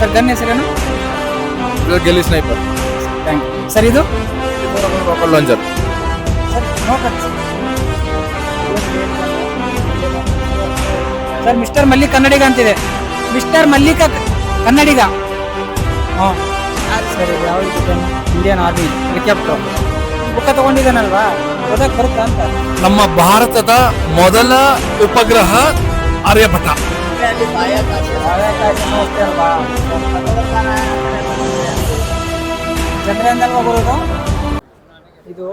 Sir gun ಹೆಸರೇನು ಗೆಲ್ಲಿ sniper thank you sir ಇದು? Rocket launcher sir Mister Mallik ಕನ್ನಡಿಗ ಅಂತಿದೆ. Mister Mallika Kannadiga. ಹಾಂ. ಸರಿ ಯಾವ ಇಂಡಿಯನ್ ಆರ್ಮಿ ಹೆಲಿಕಾಪ್ಟರ್ ಬುಕ್ಕ ತಗೊಂಡಿದ್ದಾನಲ್ವಾ? ಓದಕ್ಕೆ ಬರುತ್ತಾ ಅಂತ. ನಮ್ಮ ಭಾರತದ ಮೊದಲ ಉಪಗ್ರಹ ಆರ್ಯಭಟ. ಬರೋದು ಇದು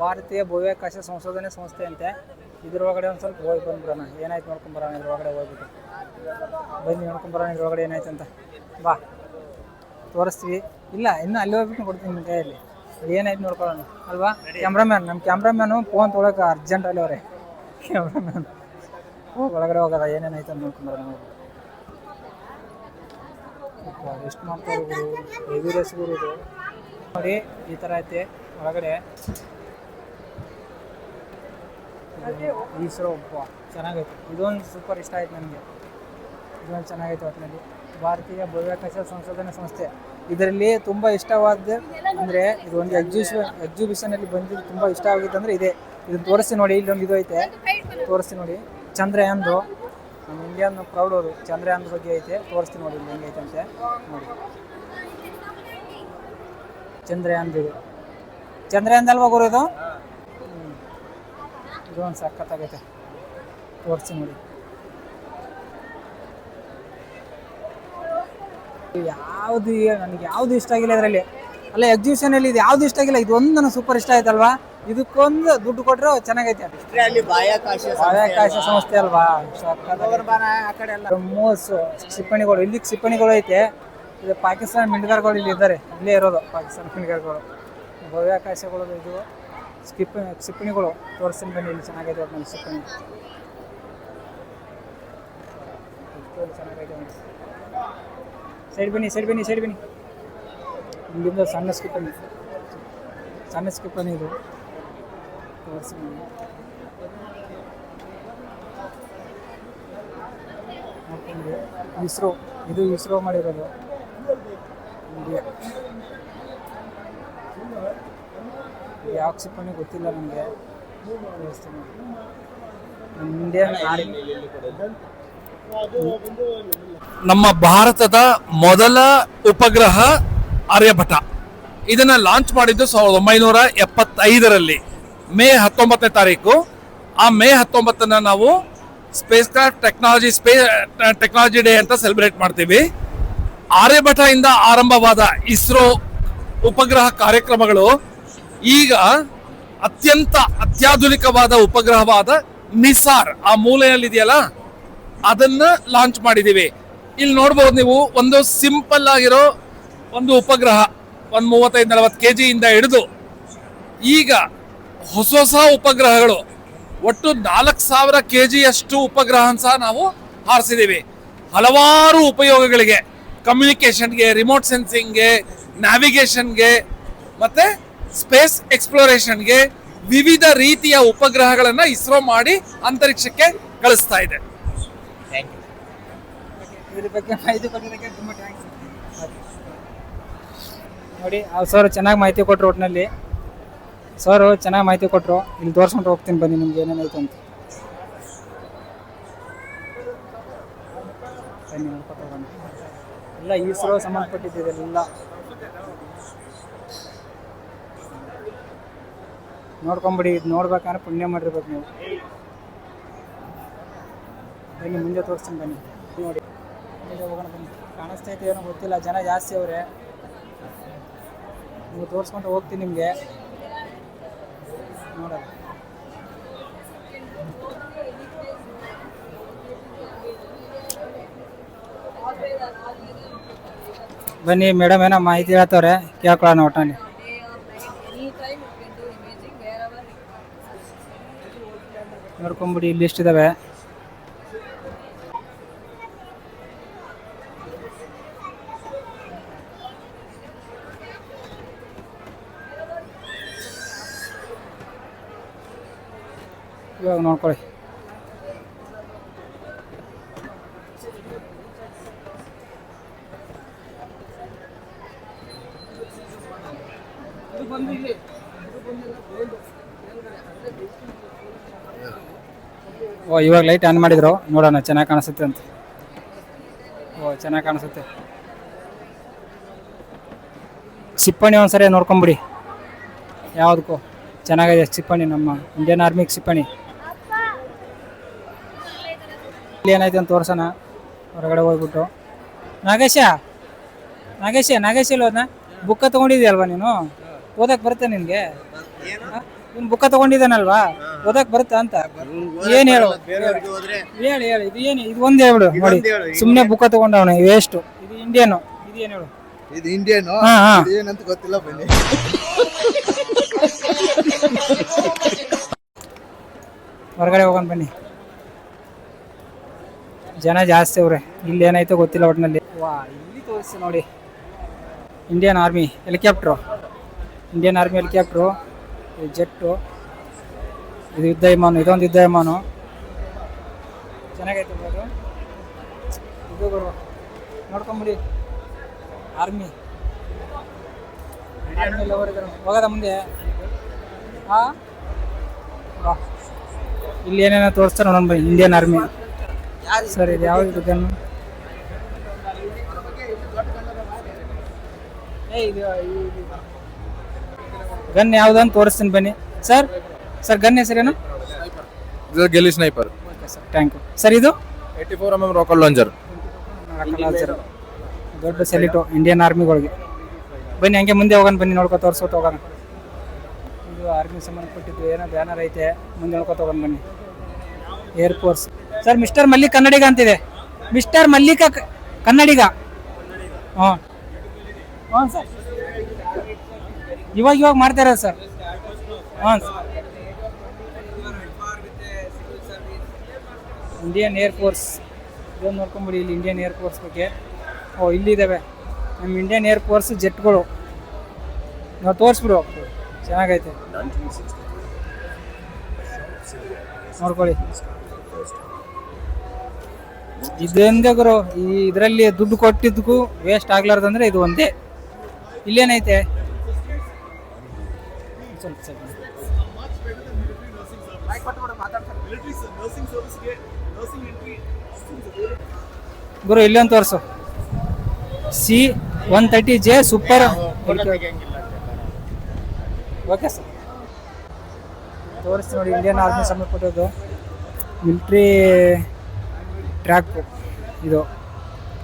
ಭಾರತೀಯ ಬಾಹ್ಯಾಕಾಶ ಸಂಶೋಧನೆ ಸಂಸ್ಥೆ ಅಂತೆ ಇದ್ರೊಳಗಡೆ ಒಂದು ಸ್ವಲ್ಪ ಹೋಗಿ ಬಂದ್ಬಿಡೋಣ. ಏನಾಯ್ತು ನೋಡ್ಕೊಂಬರೋಣ ಇದ್ರೊಳಗಡೆ ಹೋಗ್ಬಿಟ್ಟು. ಬನ್ನಿ ನೋಡ್ಕೊಂಬರೋಣ ಇದ್ರೊಳಗಡೆ ಏನಾಯ್ತು ಅಂತ. ಬಾ. ತೋರಿಸ್ತೀವಿ. ಇಲ್ಲ, ಇನ್ನು ಅಲ್ಲಿ ಹೋಗ್ಬಿಟ್ಟು ಕೊಡ್ತೀನಿ ನಿಮ್ಮ ಕೈಯಲ್ಲಿ. ಏನಾಯ್ತು ನೋಡ್ಕೊಳ್ಳೋಣ. ಅಲ್ವಾ? ಕ್ಯಾಮ್ರಾಮ್ಯಾನ್ ನಮ್ಮ ಕ್ಯಾಮ್ರಾಮ್ಯಾನು ಫೋನ್ ತೊಗೊಳಕ್ಕೆ ಅರ್ಜೆಂಟ್ ಅಲ್ಲಿ ಅವರೇ. ಕ್ಯಾಮ್ರಾಮ್ಯಾನ್ ಒಳಗಡೆ ಹೋಗೋದ ಐತೆ ಅಂತ ನೋಡ್ಕೊಂಡ್ರೆ ನಾವು ಎಷ್ಟು ಮಾಡ್ತಾರೆ ಹೆವಿ ರೇಸ್ ಗುರು ಇದು. ನೋಡಿ ಈ ಥರ ಐತೆ. ಒಳಗಡೆ. ಈಸ್ರೋ ಒಬ್ಬ. ಚೆನ್ನಾಗೈತೆ. ಇದೊಂದು ಸೂಪರ್ ಇಷ್ಟ ಆಯ್ತು ನನಗೆ. ಇದೊಂದು ಚೆನ್ನಾಗೈತೆ ಒಟ್ಟಿನಲ್ಲಿ ಭಾರತೀಯ ಬಾಹ್ಯಾಕಾಶ ಸಂಶೋಧನಾ ಸಂಸ್ಥೆ. ಇದರಲ್ಲಿ ತುಂಬ ಇಷ್ಟವಾದ ಅಂದರೆ ಇದು ಒಂದು ಎಕ್ಸಿಬಿಷನ್ ಎಕ್ಸಿಬಿಷನಲ್ಲಿ ಬಂದಿದ್ದು ತುಂಬ ಇಷ್ಟ ಆಗಿತ್ತು ಅಂದರೆ ಇದೆ. ಇದನ್ನು ತೋರಿಸಿ ನೋಡಿ ಇಲ್ಲೊಂದು ಇದು ಐತೆ. ತೋರಿಸಿ ನೋಡಿ. ಚಂದ್ರಯಾನ್ದು ನಮ್ಮ ಇಂಡಿಯನ್ ಪ್ರೌಡ್ ಅವರು. ಚಂದ್ರಯಾನ್ ಬಗ್ಗೆ ಐತೆ, ತೋರಿಸ್ತೀನಿ ನೋಡಿ ಇಲ್ಲಿ ಹೆಂಗೈತೆ ಅಂತೆ ನೋಡಿ. ಚಂದ್ರಯಾನ್ದು ಇದು. ಚಂದ್ರಯಾನ್ ಅಲ್ವಾ ಗುರು ಇದು. ಇದು ಒಂದು ಸಖತ್ತಾಗೈತೆ. ತೋರಿಸ್ತೀನಿ ನೋಡಿ. ಯಾವುದು ನನಗೆ ಯಾವುದು ಇಷ್ಟ ಆಗಿಲ್ಲ ಅದರಲ್ಲಿ ಅಲ್ಲ ಎಕ್ಸಿಬಿಷನಲ್ಲಿ ಇದು ಯಾವುದು ಇಷ್ಟ ಆಗಿಲ್ಲ? ಇದೊಂದು ನನಗೆ ಸೂಪರ್ ಇಷ್ಟ ಆಯ್ತಲ್ವಾ? ಇದಕ್ಕೊಂದು ದುಡ್ಡು ಕೊಟ್ಟರೆ ಚೆನ್ನಾಗೈತೆ. ಅಲ್ಲಿ ಬಾಹ್ಯಾಕಾಶ ಬಾಹ್ಯಾಕಾಶ ಸಂಸ್ಥೆ ಅಲ್ವಾ? ಮೂವತ್ತು ಕ್ಷಿಪಣಿಗಳು ಇಲ್ಲಿ ಕ್ಷಿಪಣಿಗಳು ಐತೆ. ಇದು ಪಾಕಿಸ್ತಾನ ಮಿಂಡಗಾರ್ಗಳು ಇಲ್ಲಿ ಇದ್ದಾರೆ. ಇಲ್ಲೇ ಇರೋದು ಪಾಕಿಸ್ತಾನ ಮಿಂಡ್ಗಾರ್ಗಳು. ಬಾಹ್ಯಾಕಾಶಗಳು ಇದು ಸ್ಕಿಪ್ ಕ್ಷಿಪಣಿಗಳು ತೋರಿಸ್ತೀನಿ ಬನ್ನಿ ಇಲ್ಲಿ ಚೆನ್ನಾಗೈತೆ ನಮ್ಮ ಕ್ಷಿಪಣಿ. ಎಷ್ಟೊಂದು ಚೆನ್ನಾಗೈತೆ ಸೈಡ್ ಬನ್ನಿ ಸೈಡ್ ಬನ್ನಿ ಸೈಡ್ ಬನ್ನಿ. ಇಲ್ಲಿಂದ ಸಣ್ಣ ಸ್ಕಿಪ್ಪಣಿ ಸಣ್ಣ ಸ್ಕಿಪ್ಪಣಿ ಇದು. ನೋಡ್ಕೊಂಡು ಇಸ್ರೋ ಇದು ಇಸ್ರೋ ಮಾಡಿರೋದು. ಇಂಡಿಯಾ ಯಾವ ಕ್ಷಿಪಣಿ ಗೊತ್ತಿಲ್ಲ ನನಗೆ ತೋರಿಸ್ತೀನಿ. Indian army. ನಮ್ಮ ಭಾರತದ ಮೊದಲ ಉಪಗ್ರಹ ಆರ್ಯಭಟ. ಇದನ್ನ ಲಾಂಚ್ ಮಾಡಿದ್ದು ಸಾವಿರದ ಒಂಬೈನೂರ ಎಪ್ಪತ್ತೈದರಲ್ಲಿ. ಮೇ ಹತ್ತೊಂಬತ್ತನೇ ತಾರೀಕು. ಆ ಮೇ ಹತ್ತೊಂಬತ್ತನ್ನ ನಾವು spacecraft technology space technology day ಅಂತ ಸೆಲೆಬ್ರೇಟ್ ಮಾಡ್ತೀವಿ. ಆರ್ಯಭಟದಿಂದ ಆರಂಭವಾದ ಇಸ್ರೋ ಉಪಗ್ರಹ ಕಾರ್ಯಕ್ರಮಗಳು ಈಗ ಅತ್ಯಂತ ಅತ್ಯಾಧುನಿಕವಾದ ಉಪಗ್ರಹವಾದ ನಿಸಾರ್, ಆ ಮೂಲೆಯಲ್ಲಿದೆಯಲ್ಲ, ಅದನ್ನ ಲಾಂಚ್ ಮಾಡಿದೀವಿ. ಇಲ್ಲಿ ನೋಡ್ಬೋದು ನೀವು, ಒಂದು ಸಿಂಪಲ್ ಆಗಿರೋ ಒಂದು ಉಪಗ್ರಹ, ಒಂದು ಮೂವತ್ತೈದು ನಲವತ್ತು ಕೆ ಜಿಯಿಂದ ಹಿಡಿದು ಈಗ ಹೊಸ ಹೊಸ ಉಪಗ್ರಹಗಳು. ಒಟ್ಟು ನಾಲ್ಕು ಸಾವಿರ ಕೆ ಜಿಯಷ್ಟು ಉಪಗ್ರಹ ಸಹ ನಾವು ಹಾರಿಸಿದ್ದೀವಿ ಹಲವಾರು ಉಪಯೋಗಗಳಿಗೆ. ಕಮ್ಯುನಿಕೇಷನ್ಗೆ ರಿಮೋಟ್ ಸೆನ್ಸಿಂಗ್ಗೆ ನ್ಯಾವಿಗೇಷನ್ಗೆ ಮತ್ತೆ ಸ್ಪೇಸ್ ಎಕ್ಸ್ಪ್ಲೋರೇಷನ್ಗೆ ವಿವಿಧ ರೀತಿಯ ಉಪಗ್ರಹಗಳನ್ನು ಇಸ್ರೋ ಮಾಡಿ ಅಂತರಿಕ್ಷಕ್ಕೆ ಕಳಿಸ್ತಾ ಇದೆ. ನೋಡಿ ಆ ಸರ್ ಚೆನ್ನಾಗಿ ಮಾಹಿತಿ ಕೊಟ್ಟರು ಒಟ್ಟಿನಲ್ಲಿ ಸರ್, ಚೆನ್ನಾಗಿ ಮಾಹಿತಿ ಕೊಟ್ಟರು ಇಲ್ಲಿ ತೋರಿಸ್ಕೊಂಡು ಹೋಗ್ತೀನಿ ಬನ್ನಿ, ನಿಮ್ಗೆ ಏನೇನಾಯ್ತು ಅಂತ. ಎಲ್ಲ ಇಸ್ರೋ ಸಂಬಂಧಪಟ್ಟಿದ್ದೆಲ್ಲ ನೋಡ್ಕೊಂಬಿಡಿ, ಇದು ನೋಡ್ಬೇಕಂದ್ರೆ ಪುಣ್ಯ ಮಾಡಿರ್ಬೇಕು ನೀವು. ಬನ್ನಿ, ಮುಂದೆ ತೋರಿಸ್ತೀನಿ ಬನ್ನಿ. ನೋಡಿ. ಹೋಗೋಣ ಬನ್ನಿ. ಇತ್ತು ಏನೋ ಗೊತ್ತಿಲ್ಲ, ಜನ ಜಾಸ್ತಿ ಅವರೇ. ನೀವು ತೋರಿಸ್ಕೊಂಡು ಹೋಗ್ತೀನಿ ನಿಮಗೆ. ಬನ್ನಿ ಮೇಡಮ್ ಏನೋ ಮಾಹಿತಿ ಹೇಳ್ತವ್ರೆ. ಕೇಳ್ಕೊಳ್ಳೋಣ ಒಟ್ಟಲ್ಲಿ. ನೋಡ್ಕೊಂಬಿಡಿ ಲಿಸ್ಟ್ ಇದಾವೆ. ಇವಾಗ ನೋಡ್ಕೊಳ್ಳಿ. ಓ, ಇವಾಗ ಲೈಟ್ ಆನ್ ಮಾಡಿದ್ರು. ನೋಡೋಣ, ಚೆನ್ನಾಗಿ ಕಾಣಿಸುತ್ತೆ ಅಂತ. ಓ, ಚೆನ್ನಾಗಿ ಕಾಣಿಸುತ್ತೆ. ಸಿಪ್ಪಣಿ ಒಂದ್ಸರಿ ನೋಡ್ಕೊಂಬಿಡಿ. ಯಾವುದಕ್ಕೂ ಚೆನ್ನಾಗಿದೆ ಸಿಪ್ಪಣಿ ನಮ್ಮ ಇಂಡಿಯನ್ ಆರ್ಮಿ ಸಿಪ್ಪಣಿ ಇಲ್ಲಿ ಏನಾಯ್ತು ಅಂತ ತೋರ್ಸೋಣ. ಹೊರಗಡೆ ಹೋಗ್ಬಿಟ್ಟು. ನಾಗೇಶ ನಾಗೇಶ ನಾಗೇಶ ಇಲ್ವದ್ನ ಬುಕ್ಕ ತಗೊಂಡಿದ್ಯಲ್ವಾ ನೀನು? ಓದಕ್ ಬರುತ್ತೆ ನಿನಗೆ? ನೀನು ಬುಕ್ಕ ತಗೊಂಡಿದ್ದಾನಲ್ವಾ? ಓದಕ್ ಬರುತ್ತಾ ಅಂತ? ಏನು ಹೇಳು? ಹೇಳಿ ಹೇಳಿ. ಇದು ಏನು ಇದು ಒಂದ್ ಹೇಳ್ಬಿಡು ನೋಡಿ. ಸುಮ್ಮನೆ ಬುಕ್ಕ ತೊಗೊಂಡವನು ವೇಸ್ಟ್ ಇದು ಇಂಡಿಯನ್ ಇದು ಏನ್ ಹೇಳು? ಇದು ಇಂಡಿಯನ್ ಏನಂತ ಗೊತ್ತಿಲ್ಲ ಬನ್ನಿ. ಹೊರಗಡೆ ಹೋಗೋಣ ಬನ್ನಿ. ಜನ ಜಾಸ್ತಿ ಅವ್ರೆ. ಇಲ್ಲಿ ಏನಾಯ್ತೋ ಗೊತ್ತಿಲ್ಲ ಒಟ್ಟಿನಲ್ಲಿ ವಾ, ಇಲ್ಲಿ ತೋರಿಸಿ ನೋಡಿ. Indian army helicopter Indian army helicopter jet ಇದು ಯುದ್ಧ ವಿಮಾನ, ಇದೊಂದು ಯುದ್ಧ ವಿಮಾನ. ಚೆನ್ನಾಗೈತೆ ಇದು ಬರು, ನೋಡ್ಕೊಂಬಿಡಿ. ಆರ್ಮಿ ಹೋಗೋದ ಮುಂದೆ. ಹಾಂ ಇಲ್ಲಿ ಏನೇನೋ ತೋರಿಸ್ತಾರೆ ಬನ್ನಿ ಇಂಡಿಯನ್ ಆರ್ಮಿ ಸರ್ ಇದು ಯಾವ್ದು ಗನ್ ಗನ್ ಅಂತ ತೋರಿಸ್ತೀನಿ ಬನ್ನಿ. ಸರ್ ಸರ್ ಗನ್ ಹೆಸರೇನು? ಇದು ಗೆಲ್ಲಿ sniper okay sir thank you sir ಇದು? Eighty four M M rocket launcher ದೊಡ್ಡ ಸೆಲಿಟು ಇಂಡಿಯನ್ ಆರ್ಮಿಗಳಿಗೆ ಬನ್ನಿ ಹಂಗೆ ಮುಂದೆ ಹೋಗೋಣ ಬನ್ನಿ ನೋಡ್ಕೊ ತೋರಿಸ್ಬಿಟ್ಟು ಹೋಗೋಣ. ಇದು ಆರ್ಮಿ ಸಂಬಂಧಪಟ್ಟಿದ್ದು ಏನೋ ಬ್ಯಾನರ್ ಐತೆ. ಮುಂದೆ ನೋಡ್ಕೊತ ಹೋಗೋಣ ಬನ್ನಿ. Air force sir Mister Mallik ಕನ್ನಡಿಗ ಅಂತಿದೆ. ಮಿಸ್ಟರ್ ಮಲ್ಲಿಕ ಕನ್ನಡಿಗ ಹ್ಞೂ ಹ್ಞೂ ಸರ್ ಇವಾಗ ಇವಾಗ ಮಾಡ್ತಾ ಇರೋದು ಸರ್ ಸರ್ ಇಂಡಿಯನ್ ಏರ್ಫೋರ್ಸ್ ಇದೊಂದು ನೋಡ್ಕೊಂಬಿಡಿ, ಇಲ್ಲಿ ಇಂಡಿಯನ್ ಏರ್ಫೋರ್ಸ್ ಬಗ್ಗೆ. ಓ ಇಲ್ಲಿದ್ದಾವೆ ನಮ್ಮ ಇಂಡಿಯನ್ ಏರ್ ಫೋರ್ಸ್ ಜೆಟ್ಗಳು. ನಾವು ತೋರಿಸ್ಬಿಡು. ಚೆನ್ನಾಗೈತೆ. ನೋಡ್ಕೊಳ್ಳಿ. ಇದೊಂದೇ ಗುರು? ಈ ಇದರಲ್ಲಿ ದುಡ್ಡು ಕೊಟ್ಟಿದ್ದಕ್ಕೂ ವೇಸ್ಟ್ ಆಗ್ಲಾರ್ದಂದ್ರೆ ಇದು ಒಂದೇ. ಇಲ್ಲೇನೈತೆ? ಗುರು ಇಲ್ಲೊಂದು ತೋರಿಸು. C one thirty J super okay sir ತೋರಿಸ್ತೀನಿ ನೋಡಿ ಇಂಡಿಯನ್ ಆರ್ಮಿ ಸಂಬಂಧಪಟ್ಟದ್ದು ಮಿಲ್ಟ್ರಿ ಟ್ರ್ಯಾಕ್, ಇದು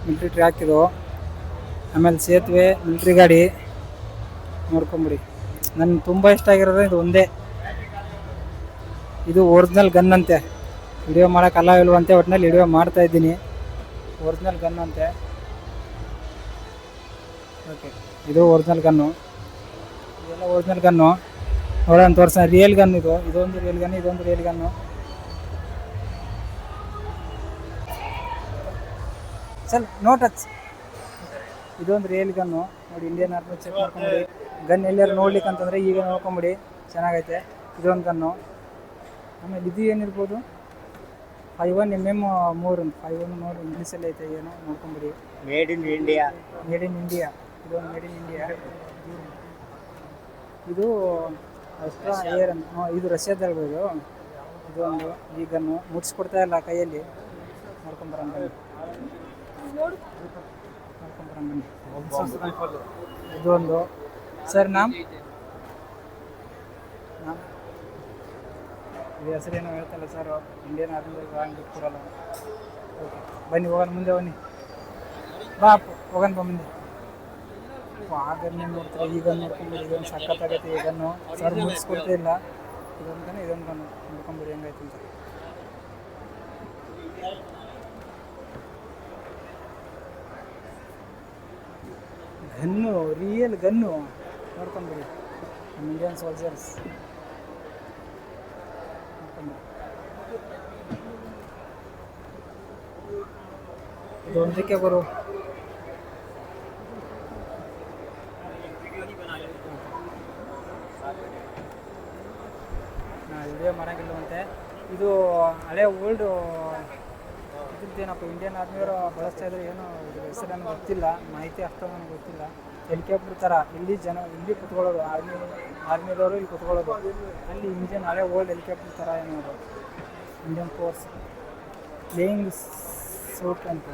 ಮಿಲ್ಟ್ರಿ ಟ್ರ್ಯಾಕ್ ಇದು. ಆಮೇಲೆ ಸೇತುವೆ, ಮಿಲ್ಟ್ರಿ ಗಾಡಿ ನೋಡ್ಕೊಂಬಿಡಿ. ನನಗೆ ತುಂಬ ಇಷ್ಟ ಆಗಿರೋದು ಇದು ಒಂದೇ. ಇದು ಒರಿಜಿನಲ್ ಗನ್ ಅಂತೆ. ವಿಡಿಯೋ ಮಾಡೋಕ್ಕಲ್ಲ ಇಲ್ವಂತೆ ಒಟ್ಟಿನಲ್ಲಿ ವಿಡಿಯೋ ಮಾಡ್ತಾ ಇದ್ದೀನಿ. ಒರಿಜಿನಲ್ ಗನ್ ಅಂತೆ. ಓಕೆ, ಇದು ಒರಿಜಿನಲ್ ಗನ್ನು. ಇದೆಲ್ಲ ಒರಿಜಿನಲ್ ಗನ್ನು. ನೋಡೋಣ ತೋರಿಸ ರಿಯಲ್ ಗನ್ ಇದು. ಇದೊಂದು ರಿಯಲ್ ಗನ್ ಇದೊಂದು ರಿಯಲ್ ಗನ್ನು ಸರ್ ನೋಟ್ ಇದೊಂದು ರಿಯಲ್ ಗನ್ನು ನೋಡಿ ಇಂಡಿಯನ್ ಆರ್ಮಿ ಚೆಕ್ ಮಾಡ್ಕೊಂಬಿಡಿ. ಗನ್ ಎಲ್ಲಾರು ನೋಡ್ಲಿಕ್ಕೆ ಅಂತಂದರೆ ಈಗ ನೋಡ್ಕೊಂಬಿಡಿ. ಚೆನ್ನಾಗೈತೆ. ಇದೊಂದು ಗನ್ನು ಆಮೇಲೆ ಇದು ಏನಿರ್ಬೋದು? ಫೈವ್ ಒನ್ ಎಂ ಎಂ ಮೂರು ಫೈವ್ ಒನ್ ನೋಡಿ ಇಂಗ್ಲೀಷಲ್ಲಿ ಐತೆ ಏನೋ ನೋಡ್ಕೊಂಬಿಡಿ. Made in India made in India ಇದೊಂದು ಮೇಡ್ ಇನ್ ಇಂಡಿಯಾ ಇದು ಅಸ್ಟ್ರಾ ಏರ್ ಅಂತ. ಇದು ರಷ್ಯಾದ ಇದು? ಇದೊಂದು ಈ ಗನ್ನು ಮುಟ್ಸ್ಕೊಡ್ತಾ ಇಲ್ಲ ಕೈಯಲ್ಲಿ. ನೋಡ್ಕೊಂಬರ ಇದೊಂದು. ಸರ್, ನಾಮ್? ಇದು ಹೆಸರೇನೋ ಹೇಳ್ತಲ್ಲ ಸರ್. ಇಂಡಿಯನ್ ಆರ್ಮಿ ಹಂಗೆ ಕೊಡಲ್ಲ ಓಕೆ, ಬನ್ನಿ, ಹೋಗೋಣ ಮುಂದೆ, ಬನ್ನಿ. ಬಾ, ಹೋಗೋಣ, ಬಾ ಮುಂದೆ. ಆಗನ್ನೇ ನೋಡ್ತಾರೆ? ಈಗ ನೋಡ್ಕೊಂಬಿಡಿ ಇದೊಂದು ಸಖತ್ತಾಗೈತೆ ಇದನ್ನು ಸರ್ ಮುಗಿಸ್ಕೊಡ್ತಾ ಇಲ್ಲ. ಇದೊಂದು ಇದೊಂದು ನೋಡ್ಕೊಂಬಿಡಿ ಹೆಂಗಾಯ್ತು ಅಂತ. Gun real gun. ನೋಡ್ಕೊಂಬಿಡಿ ನಮ್ಮ ಇಂಡಿಯನ್ ಸೋಲ್ಜರ್ಸ್ ಇದೊಂದಕ್ಕೆ ಬರು ವಿಡಿಯೋ ಮಾಡೋಂಗಿಲ್ಲವಂತೆ. ಇದು ಹಳೆ ಓಲ್ಡು ಇದ್ರದ್ದೇನಪ್ಪ ಇಂಡಿಯನ್ ಆರ್ಮಿಯವರು ಬಳಸ್ತಾ ಇದ್ರೆ ಏನು ಹೆಸರು ಗೊತ್ತಿಲ್ಲ, ಮಾಹಿತಿ ಅಷ್ಟೊಂದು ನನಗೆ ಗೊತ್ತಿಲ್ಲ. ಹೆಲಿಕಾಪ್ಟರ್ ಥರ ಇಲ್ಲಿ ಜನ, ಇಲ್ಲಿ ಕುತ್ಕೊಳ್ಳೋದು ಆರ್ಮಿ ಆರ್ಮಿದವರು ಇಲ್ಲಿ ಕುತ್ಕೊಳ್ಳೋದು. ಅಲ್ಲಿ ಇಂಡಿಯನ್ ಹಳೆ ಓಲ್ಡ್ ಹೆಲಿಕಾಪ್ಟರ್ ಥರ ಏನೋದು ಇಂಡಿಯನ್ ಫೋರ್ಸ್ ಪ್ಲೇಯಿಂಗ್ ಸೂಟ್ ಅಂತ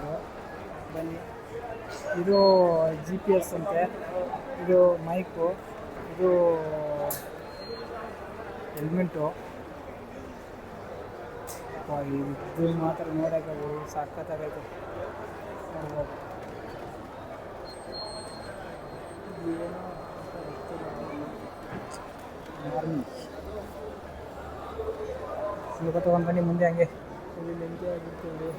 ಬನ್ನಿ. ಇದು ಜಿ ಪಿ ಎಸ್ ಅಂತೆ. ಇದು ಮೈಕು ಇದು ಹೆಲ್ಮೆಟ್ಟು ಇದು ಮಾತ್ರ ನೋಡೋಕೆ ಸಖತ್ತಾಗೈತೆ ಸ್ವಲ್ಪ ತೊಗೊಂಡು ಬನ್ನಿ ಮುಂದೆ ಹಂಗೆ. ಇಲ್ಲಿ ಲೆಂಕೆ ಆಗಿರ್ತೀವಿ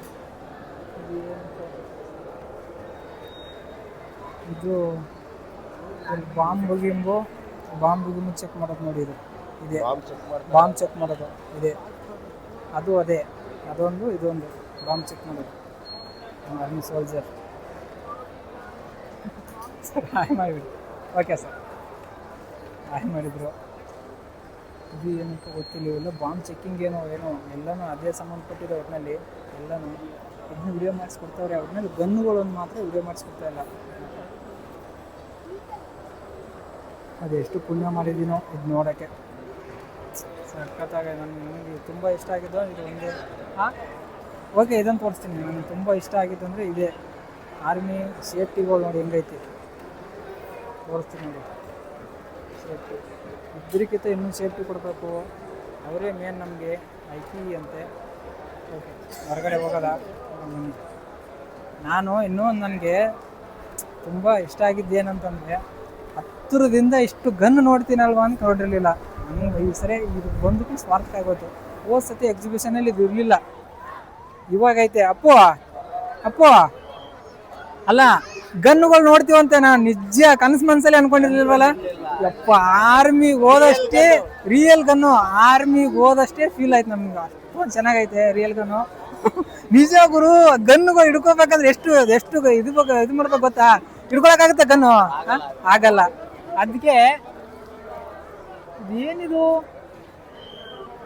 ಇದು ಬಾಂಬ್ ಗಿಂಬು ಬಾಂಬ್ ಗಿಂಬು ಚೆಕ್ ಮಾಡೋದು ನೋಡಿ ಇದು. ಇದೆ. ಬಾಂಬ್ ಚೆಕ್ ಮಾಡೋದು. ಇದೆ. ಅದು ಅದೇ. ಅದೊಂದು, ಇದೊಂದು. ಬಾಂಬ್ ಚೆಕ್ ಮಾಡೋದು. ಆರ್ಮಿ ಸೋಲ್ಜರ್ ಸರ್ ಹಾಯ್ ಮಾಡಿಬಿಡಿ ಓಕೆ ಸರ್ ಹಾಯ್ ಮಾಡಿದರು ಇದು ಏನಂತ ಗೊತ್ತಿಲ್ಲ, ಇವೆಲ್ಲ ಬಾಂಬ್ ಚೆಕ್ಕಿಂಗ್ ಏನೋ ಏನೋ. ಎಲ್ಲನೂ ಅದೇ ಸಂಬಂಧಪಟ್ಟಿದೆ ಒಟ್ಟಿನಲ್ಲಿ ಎಲ್ಲನೂ. ಇದನ್ನ ವಿಡಿಯೋ ಮಾಡಿಸ್ಕೊಡ್ತಾವ್ರೆ. ಒಟ್ಟಿನಲ್ಲಿ ಗನ್ನುಗಳನ್ನು ಮಾತ್ರ ವಿಡಿಯೋ ಮಾಡಿಸ್ಕೊಡ್ತಾ ಇಲ್ಲ. ಅದೆಷ್ಟು ಪುಣ್ಯ ಮಾಡಿದ್ದೀನೋ ಇದು ನೋಡೋಕ್ಕೆ. ಸಖತ್ತಾಗ ನನಗೆ ನನಗೆ ತುಂಬ ಇಷ್ಟ ಆಗಿದ್ದು, ಇದು ಒಂದೇ, ಹಾಂ? ಓಕೆ ಇದನ್ನು ತೋರಿಸ್ತೀನಿ. ನನಗೆ ತುಂಬ ಇಷ್ಟ ಆಗಿದ್ದು ಅಂದರೆ ಇದೇ. ಆರ್ಮಿ ಸೇಫ್ಟಿಗಳು ನೋಡಿ ಹೆಂಗೈತಿ? ತೋರಿಸ್ತೀನಿ ನೋಡಿ. ಸೇಫ್ಟಿ ಇಬ್ಬರಿಗಿಂತ ಇನ್ನೂ ಸೇಫ್ಟಿ ಕೊಡಬೇಕು. ಅವರೇ ಮೇನ್ ನಮಗೆ ಐ ಪಿ ಅಂತೆ. ಓಕೆ ಹೊರಗಡೆ ಹೋಗೋದ? ನಾನು ಇನ್ನೂ ನನಗೆ ತುಂಬ ಇಷ್ಟ ಆಗಿದ್ದೇನಂತಂದರೆ ಹತ್ತಿರದಿಂದ ಇಷ್ಟು ಗನ್ ನೋಡ್ತೀನಲ್ವಾ ಅಂತ ನೋಡಿರಲಿಲ್ಲ. ಈ ಸರಿ ಇದು ಬಂದ್ಬಿಟ್ಟು ಸ್ವಾರ್ಥ ಆಗೋಯ್ತು. ಹೋದ ಸತಿ ಎಕ್ಸಿಬಿಷನಲ್ಲಿ ಇದು ಇರಲಿಲ್ಲ. ಇವಾಗೈತೆ ಅಪ್ಪು ಅಪ್ಪು. ಅಲ್ಲ, ಗನ್ನುಗಳು ನೋಡ್ತೀವಂತೆ ನಾನು. ನಿಜ ಕನಸು ಮನ್ಸಲ್ಲಿ ಅನ್ಕೊಂಡಿರ್ಲಿಲ್ವಲ್ಲ? ಯಪ್ಪ ಆರ್ಮಿಗೆ ಹೋದಷ್ಟೇ ರಿಯಲ್ ಗನ್ನು ಆರ್ಮಿಗೆ ಹೋದಷ್ಟೇ ಫೀಲ್ ಆಯ್ತು ನಮ್ಗೆ. ಅಷ್ಟೊಂದು ಚೆನ್ನಾಗೈತೆ ರಿಯಲ್ ಗನ್ನು. ನಿಜ ಗುರು, ಗನ್ನುಗಳು ಹಿಡ್ಕೋಬೇಕಾದ್ರೆ ಎಷ್ಟು ಎಷ್ಟು ಇದು ಇದು ಮಾಡ್ಬೇಕು ಗೊತ್ತಾ? ಹಿಡ್ಕೊಳಕ್ಕಾಗುತ್ತೆ ಗನ್ನು? ಆಗಲ್ಲ. ಅದಕ್ಕೆ ಏನಿದು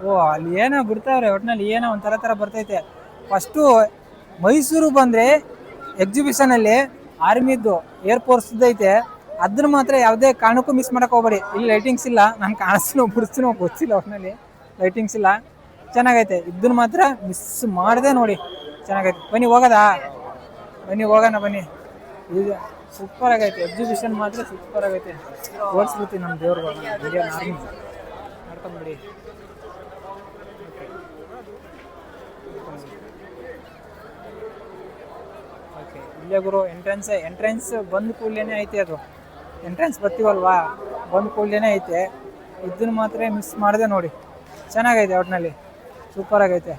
ಓ, ಅಲ್ಲಿ ಏನೋ ಬಿಡ್ತಾವ್ರೆ ಒಟ್ಟಿನಲ್ಲಿ ಏನೋ ಒಂಥರ ಥರ ಬರ್ತೈತೆ. ಫಸ್ಟು ಮೈಸೂರು ಬಂದರೆ ಎಕ್ಸಿಬಿಷನಲ್ಲಿ ಆರ್ಮಿದ್ದು ಏರ್ಫೋರ್ಸ್ದು ಐತೆ. ಅದನ್ನ ಮಾತ್ರ ಯಾವುದೇ ಕಾರಣಕ್ಕೂ ಮಿಸ್ ಮಾಡೋಕೆ ಹೋಗ್ಬೇಡಿ. ಇಲ್ಲಿ ಲೈಟಿಂಗ್ಸ್ ಇಲ್ಲ. ನಾನು ಕಾಣಿಸ್ತೀನೋ ಬಿಡಿಸ್ತೀನೋ ಗೊತ್ತಿಲ್ಲ ಒಟ್ಟಿನಲ್ಲಿ ಲೈಟಿಂಗ್ಸ್ ಇಲ್ಲ. ಚೆನ್ನಾಗೈತೆ. ಇದನ್ನ ಮಾತ್ರ ಮಿಸ್ ಮಾಡಿದೆ ನೋಡಿ. ಚೆನ್ನಾಗೈತೆ. ಬನ್ನಿ, ಹೋಗೋದಾ? ಬನ್ನಿ, ಹೋಗೋಣ, ಬನ್ನಿ. ಇದು ಸೂಪರ್ ಆಗೈತೆ ಎಕ್ಸಿಬಿಷನ್ ಮಾತ್ರ ಸೂಪರ್ ಆಗೈತೆ ಓಡಿಸ್ಬಿಡ್ತೀನಿ ನಮ್ಮ ದೇವ್ರ ಇಂಡಿಯನ್ ನೋಡ್ಕೊಂಬಿಡಿ ಓಕೆ ಇಲ್ಲೇ ಗುರು ಎಂಟ್ರೆನ್ಸ್ ಎಂಟ್ರೆನ್ಸ್ ಬಂದ ಕೂಡಲೇ ಐತೆ ಅದು. ಎಂಟ್ರೆನ್ಸ್ ಬರ್ತೀವಲ್ವಾ? ಬಂದ ಕೂಡಲೇ ಐತೆ. ಇದನ್ನ ಮಾತ್ರ ಮಿಸ್ ಮಾಡಿದೆ ನೋಡಿ. ಚೆನ್ನಾಗೈತೆ ಒಟ್ಟಿನಲ್ಲಿ ಸೂಪರ್ ಆಗೈತೆ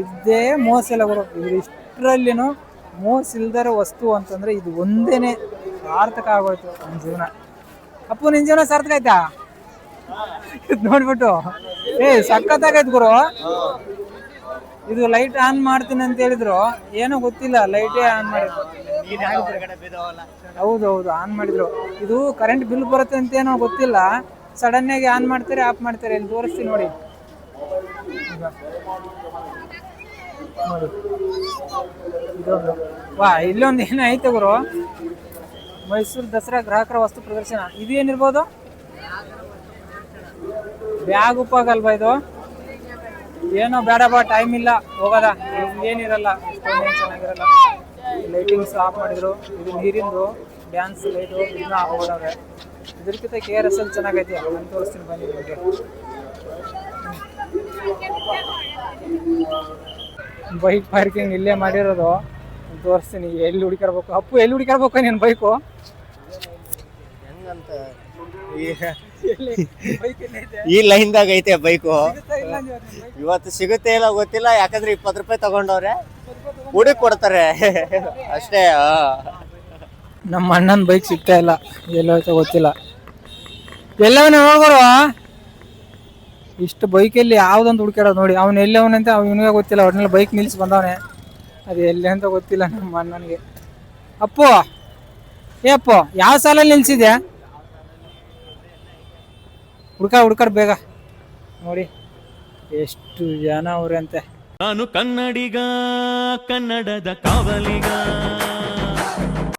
ಇದೇ ಮೋಸ ಇಲ್ಲ ಗುರು. ಇದ್ರ ಇಷ್ಟರಲ್ಲಿನೂ ಮೋಸ ಇಲ್ದರ ವಸ್ತು ಅಂತಂದ್ರೆ ಇದು ಒಂದೇನೆ ಸಾರ್ಥಕ ಆಗೋಯ್ತು ನಮ್ಮ ಜೀವನ. ಅಪ್ಪು, ನಿನ್ ಜೀವನ ಸಾರ್ಥಕ ಆಯ್ತಾ? ನೋಡ್ಬಿಟ್ಟು. ಏ ಸಖತ್ತಾಗೈತೆ ಗುರು. ಇದು ಲೈಟ್ ಆನ್ ಮಾಡ್ತೀನಿ ಅಂತ ಹೇಳಿದ್ರು. ಏನೋ ಗೊತ್ತಿಲ್ಲ ಲೈಟೇ ಆನ್ ಮಾಡಿದ್ರು ಹೌದು ಹೌದು ಆನ್ ಮಾಡಿದ್ರು. ಇದು ಕರೆಂಟ್ ಬಿಲ್ ಬರುತ್ತೆ ಅಂತ ಏನೋ ಗೊತ್ತಿಲ್ಲ. ಸಡನ್ ಆಗಿ ಆನ್ ಮಾಡ್ತಾರೆ ಆಫ್ ಮಾಡ್ತಾರೆ. ಇಲ್ಲಿ ತೋರಿಸ್ತೀನಿ. ನೋಡಿ. ಇದೊಂದು ವಾ, ಇಲ್ಲೊಂದು ಏನೋ ಐತೆ ಗುರು. ಮೈಸೂರು ದಸರಾ ಗ್ರಾಹಕರ ವಸ್ತು ಪ್ರದರ್ಶನ. ಇದು ಏನಿರ್ಬೋದು ಬ್ಯಾಗ್ ಉಪ್ಪಾಗಲ್ವಾ ಇದು. ಏನೋ ಬೇಡ ಬಾ ಟೈಮ್ ಇಲ್ಲ, ಹೋಗೋದ. ಏನಿರಲ್ಲ ಇಷ್ಟೊಂದೇನು ಚೆನ್ನಾಗಿರಲ್ಲ. ಲೈಟಿಂಗ್ಸ್ ಆಫ್ ಮಾಡಿದ್ರು. ಇದು ನೀರಿಂದು ಡ್ಯಾನ್ಸ್ ಲೈಟು ಇದನ್ನ ಹಾಕೋದವ್ರೆ ಇದಕ್ಕಿಂತ ಕೆ ಆರ್ ಎಸ್ ಎಲ್ ಚೆನ್ನಾಗೈತೆ. ನಾನು ತೋರಿಸ್ತೀನಿ ಬನ್ನಿ ನಿಮಗೆ. ಬೈಕ್ ಪಾರ್ಕಿಂಗ್ ಇಲ್ಲೇ ಮಾಡಿರೋದು. ತೋರಿಸ್ತೀನಿ ಎಲ್ಲಿ ಹುಡುಕಿರ್ಬೇಕು ಅಪ್ಪು ಎಲ್ಲಿ ಹುಡುಕಿರ್ಬೇಕು ನೀನು ಬೈಕು ಹೆಂಗಂತ? ಈ ಲೈನ್ದಾಗ ಐತೆ ಬೈಕು? ಇವತ್ತು ಸಿಗುತ್ತೆ ಇಲ್ಲ ಗೊತ್ತಿಲ್ಲ ಯಾಕಂದ್ರೆ ಇಪ್ಪತ್ತು ರೂಪಾಯಿ ತಗೊಂಡವ್ರೆ. ಹುಡುಕ್ ಕೊಡ್ತಾರೆ. ಅಷ್ಟೇ ನಮ್ಮ ಅಣ್ಣನ ಬೈಕ್ ಸಿಗ್ತಾ ಇಲ್ಲ. ಎಲ್ಲೋಯ್ತೋ ಗೊತ್ತಿಲ್ಲ. ಎಲ್ಲವನ್ನ ನೋಡ್ಕೊಡು ಇಷ್ಟು ಬೈಕಲ್ಲಿ ಯಾವ್ದೊಂದು ಹುಡ್ಕ್ಯಾಡೋದು ನೋಡಿ. ಅವ್ನು ಎಲ್ಲವನಂತೆ ಅವ್ನು ಇವನಿಗೆ ಗೊತ್ತಿಲ್ಲ. ಒಟ್ಟಿನಲ್ಲಿ ಬೈಕ್ ನಿಲ್ಸಿ ಬಂದವನೆ. ಅದು ಎಲ್ಲಿ ಅಂತ ಗೊತ್ತಿಲ್ಲ ನಮ್ಮ ಅಣ್ಣನಿಗೆ. ಅಪ್ಪು, ಏ ಅಪ್ಪು, ಯಾವ ಸಾಲಲ್ಲಿ ನಿಲ್ಸಿದೆ ಹುಡ್ಕ, ಹುಡ್ಕಾಡ್ ಬೇಗ. ನೋಡಿ, ಎಷ್ಟು ಜನ ಅವ್ರಂತೆ. ನಾನು ಕನ್ನಡಿಗ, ಕನ್ನಡದ ಕಾವಲಿಗ.